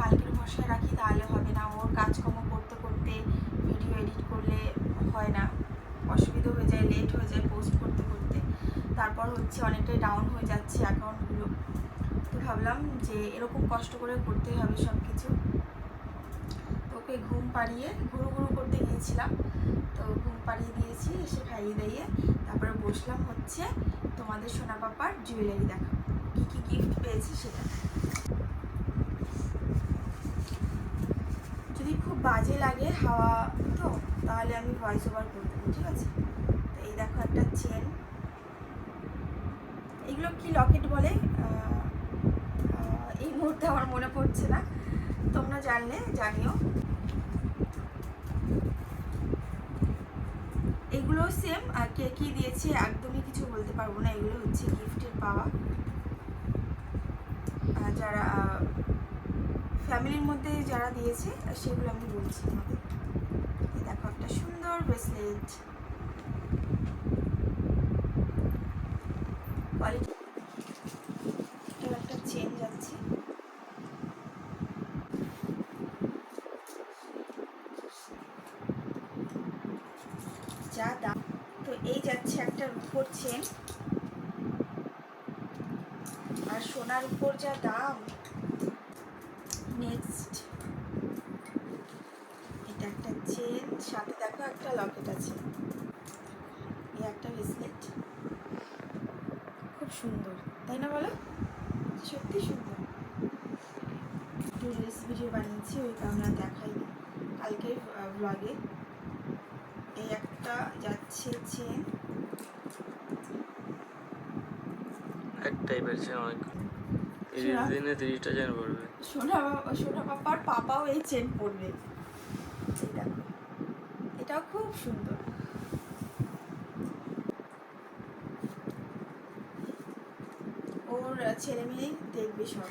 কালকের ভরসায় রাখি তাহলে হবে না। ওর কাজকর্ম করতে করতে ভিডিও এডিট করলে হয় না। অসুবিধা হয়ে যায় লেট হয়ে যায় পোস্ট করতে করতে। তারপর হচ্ছে অনেকটাই ডাউন হয়ে যাচ্ছে অ্যাকাউন্টগুলো তো ভাবলাম যে এরকম কষ্ট করে করতে হবে সব কিছু ওকে ঘুম পাড়িয়ে, ঘুরু ঘুরু করতে গিয়েছিলাম। তো ঘুম পাড়িয়ে দিয়েছি, এসে খাইয়ে দিয়ে তারপরে বসলাম হচ্ছে তোমাদের সোনা পাপার জুয়েলারি দেখা কী কী গিফট পেয়েছি সেটা। যদি খুব বাজে লাগে হাওয়া তো, তাহলে আমি ভয়েস ওভার করে দেবো, ঠিক আছে? তো এই দেখো একটা চেন এগুলো কি লকেট বলে? এই মুহূর্তে আমার মনে পড়ছে না। তোমরা জানলে, জানিও। এগুলো সেম আর কে কি দিয়েছে একদমই কিছু বলতে পারব না। এগুলো হচ্ছে গিফটের পাওয়া। যারা ফ্যামিলির মধ্যে যারা দিয়েছে সেগুলো আমি বলছি দেখো, একটা সুন্দর ব্রেসলেট কোয়ালিটি একটা চেন যাচ্ছে। যা দাম তো এই যাচ্ছে একটা রূপোর চেন আর সোনার উপর যা দাম নেক্সট এটা একটা চেন সাথে দেখো একটা লকেট আছে। এই একটা ব্রেসলেট খুব সুন্দর, তাই না বলো? সত্যি সুন্দর। একটু রিলস ভিডিও বানিয়েছি, ওই কারণে আর দেখাইনি। কালকে ব্লগে এই একটা যাচ্ছে চেন এক টাইপের অনেক তিরিশ দিনে তিরিশটা চেন পড়বে। সোনা সোনা পাপার পাপাও এই চেন দেখো। এটাও খুব সুন্দর। ওর ছেলে মেয়ে দেখবে সব।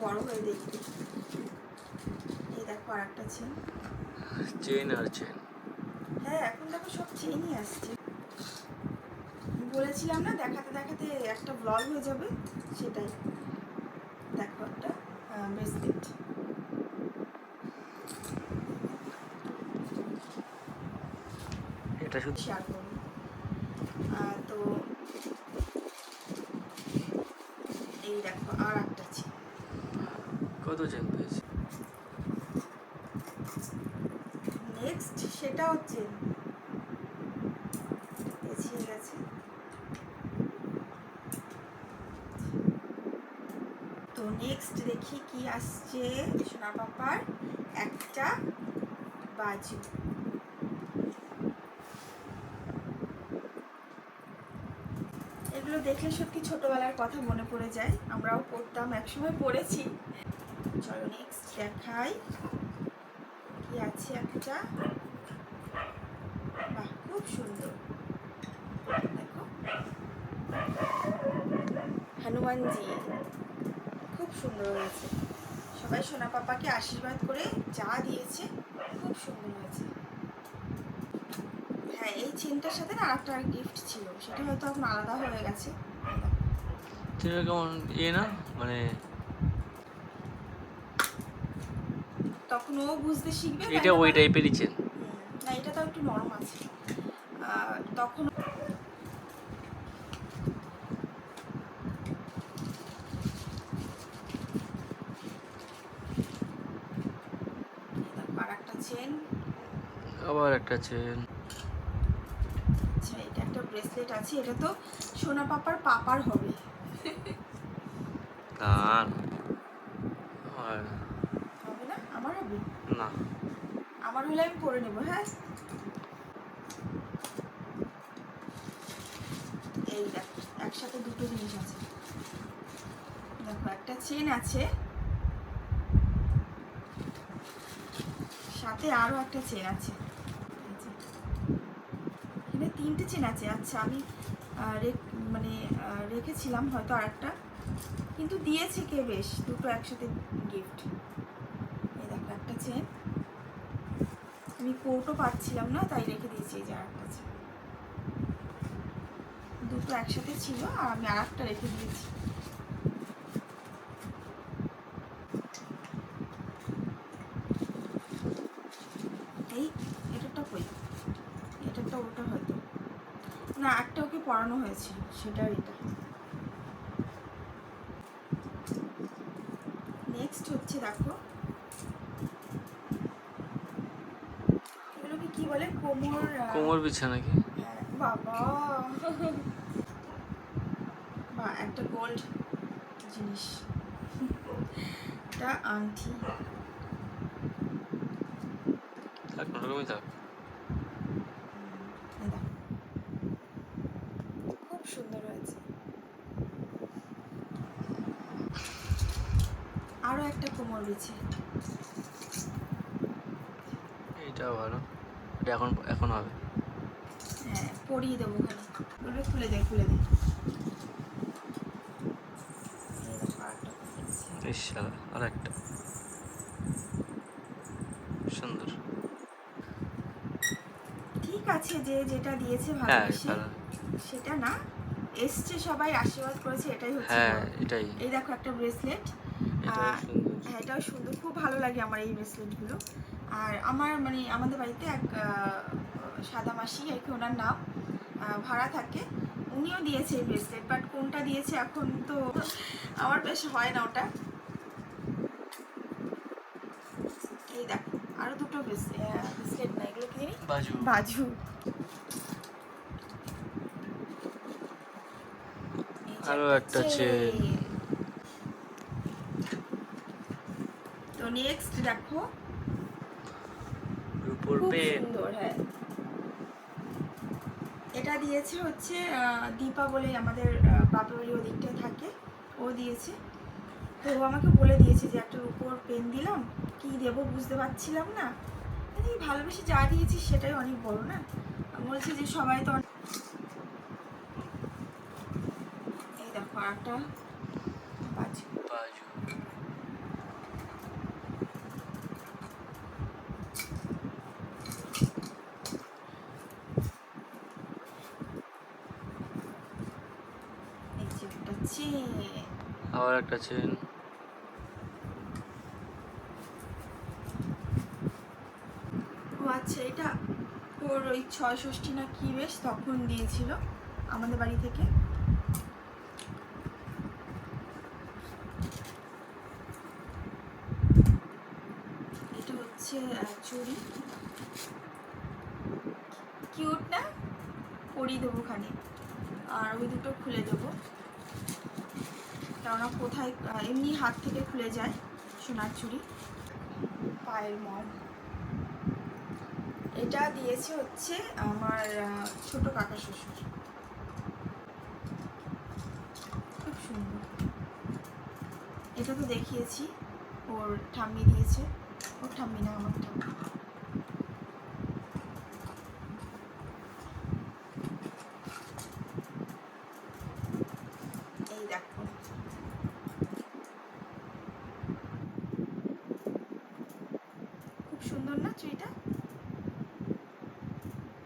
বড় হয়ে দেখবে। এই দেখো আর একটা চেন চেন আর চেন হ্যাঁ এখন দেখো সব চেনই আসছে। বলেছিলাম না দেখাতে দেখাতে একটা ব্লগ হয়ে যাবে সেটাই। ব্রেসলেট এটা শুধু শেয়ার আহ, তো এই দেখো আর একটা কত চেন পেয়েছি নেক্সট সেটা হচ্ছে পেছিয়ে গেছে তো নেক্সট দেখি কি আসছে। সোনা পাপার, একটা বাজু। এগুলো দেখলে সত্যি ছোটবেলার কথা মনে পড়ে যায়। আমরাও পড়তাম, একসময় পড়েছি। চলো নেক্সট দেখাই। কি আছে একটা? বাহ, খুব সুন্দর। দেখো। হনুমানজি। খুব সুন্দর হয়েছে। সবাই সোনা পাপাকে আশীর্বাদ করে চা দিয়েছে খুব সুন্দর হয়েছে। হ্যাঁ এই চেনটার সাথে না একটা গিফট ছিল সেটা হয়তো এখন আলাদা হয়ে গেছে। কেমন না? মানে তখন ও বুঝতে শিখবে এটা ওই? টাইপেরই চেন। না এটা তো একটু নরম আছে। তখন আর একটা চেন আবার একটা চেন আচ্ছা এটা একটা ব্রেসলেট আছে এটা তো সোনা পাপার পাপার হবে। আর আর হবে না? আমার হবে? না। আমার হলে আমি পরে নেব হ্যাঁ? এই দেখো একসাথে দুটো জিনিস আছে। দেখো একটা চেন আছে। সাথে আরও একটা চেন আছে। তিনটে চেন আছে আচ্ছা আমি মানে রেখেছিলাম হয়তো আরেকটা। কিন্তু দিয়েছে কে বেশ? দুটো একসাথে গিফট এই দেখো, একটা চেন। আমি কোটও পাচ্ছিলাম না, তাই রেখে দিয়েছি, এই যে আরেকটা চেন। দুটো একসাথে ছিল, আর আমি আর একটা রেখে দিয়েছি। এই, এটারটা কই? এটারটা ওটা হয়তো না একটা ওকে পড়ানো হয়েছে সেটা এটা। নেক্সট হচ্ছে দেখো এগুলোকে কি বলে? কোমর কোমর বিছা নাকি? হ্যাঁ, বাবা। বা একটা গোল্ড জিনিস। এটা আংটি। থাক ওরকমই থাক এই দেখো। খুব সুন্দর হয়েছে আরও একটা কোমর বিছে। এইটাও ভালো। এটা এখন এখন হবে। হ্যাঁ পরিয়ে দেবো খালি খুলে দে খুলে দে। ইস আর একটা সুন্দর। ঠিক আছে যে যেটা দিয়েছে হ্যাঁ ভালোবেসে সেটা না এসছে সবাই আশীর্বাদ করেছে এটাই হচ্ছে হ্যাঁ এটাই। এই দেখো একটা ব্রেসলেট। হ্যাঁ এটাও সুন্দর। খুব ভালো লাগে আমার এই ব্রেসলেটগুলো আর আমার মানে আমাদের বাড়িতে এক সাদা মাসি আর কি ওনার নাম ভাড়া থাকে। উনিও দিয়েছে এই ব্রেসলেট বাট কোনটা দিয়েছে এখন তো আমার বেশ হয় না ওটা। এই দেখো আরও দুটো ব্রেসলেট না এগুলো কি বাজু। বাজু। আরও একটা chain। chain। তো নেক্সট দেখো। রূপোর পেন। সুন্দর হ্যাঁ। এটা দিয়েছে হচ্ছে দীপা বলে আমাদের বাপের বাড়ি ওদিকটায় থাকে। ও দিয়েছে। তো ও আমাকে বলে দিয়েছে যে একটা উপর পেন দিলাম। কি দেবো বুঝতে পারছিলাম না। ভালোবেসে যা দিয়েছি সেটাই অনেক বড় না? বলছে যে সবাই তো এই দেখো আরেকটা বাজু বাজু এই যে একটা চেন আবার একটা চেন ও আচ্ছা এটা ওর ওই ছয় ষষ্ঠী না কি বেশ তখন দিয়েছিল আমাদের বাড়ি থেকে? এটা হচ্ছে চুড়ি। কিউট না? পরিয়ে দেবো খানে আর ওই দুটো খুলে দেবো। কেননা কোথায় এমনি হাত থেকে খুলে যায় সোনার চুড়ি। পায়ের মল। এটা দিয়েছে হচ্ছে আমার ছোট কাকা শ্বশুর। খুব সুন্দর। এটা তো দেখিয়েছি। ওর ঠাম্মি দিয়েছে। ওর ঠাম্মি না, আমার ঠাম্মি এই দেখো খুব সুন্দর না চুড়িটা?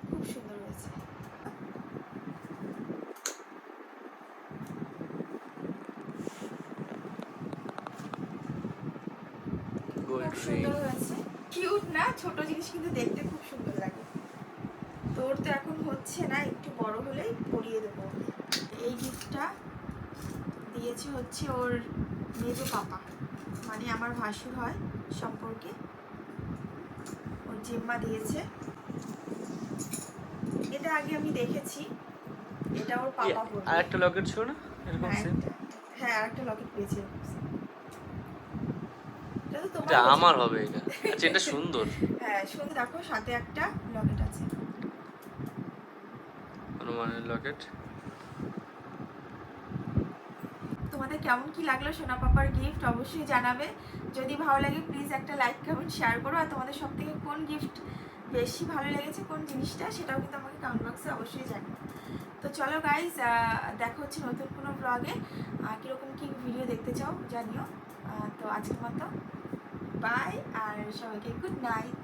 খুব সুন্দর হয়েছে। খুব সুন্দর হয়েছে। কিউট না ছোট জিনিস কিন্তু দেখতে খুব সুন্দর লাগে। তোর তো এখন হচ্ছে না একটু বড় হলেই পরিয়ে দেবো। এই গিফটটা দিয়েছে হচ্ছে ওর মেজো পাপা। মানে আমার ভাসুর হয় সম্পর্কে। জিম্মা দিয়েছে। এটা আগে আমি দেখেছি। এটা ওর পাপা পরবে আর একটা লকেট ছিল না? এরকম হ্যাঁ, সেম একটা- হ্যাঁ আরেকটা লকেট পেয়েছে। এটা তো তোমার আমার হবে এটা। আচ্ছা এটা সুন্দর। হ্যাঁ শুনতে দেখো সাথে একটা লকেট আছে। হনুমানের লকেট তোমাদের কেমন কি লাগল সোনা পাপার গিফট অবশ্যই জানাবে। যদি ভালো লাগে প্লিজ একটা লাইক কমেন্ট শেয়ার করো। আর তোমাদের সব থেকে কোন গিফট বেশি ভালো লেগেছে, কোন জিনিসটা, সেটাও কিন্তু আমাকে কমেন্ট বক্সে অবশ্যই জানাবে তো চলো গাইজ দেখা হচ্ছে নতুন কোনো ব্লগে কীরকম কি ভিডিও দেখতে চাও জানিও। তো আজকের মতো বাই আর সবাইকে গুড নাইট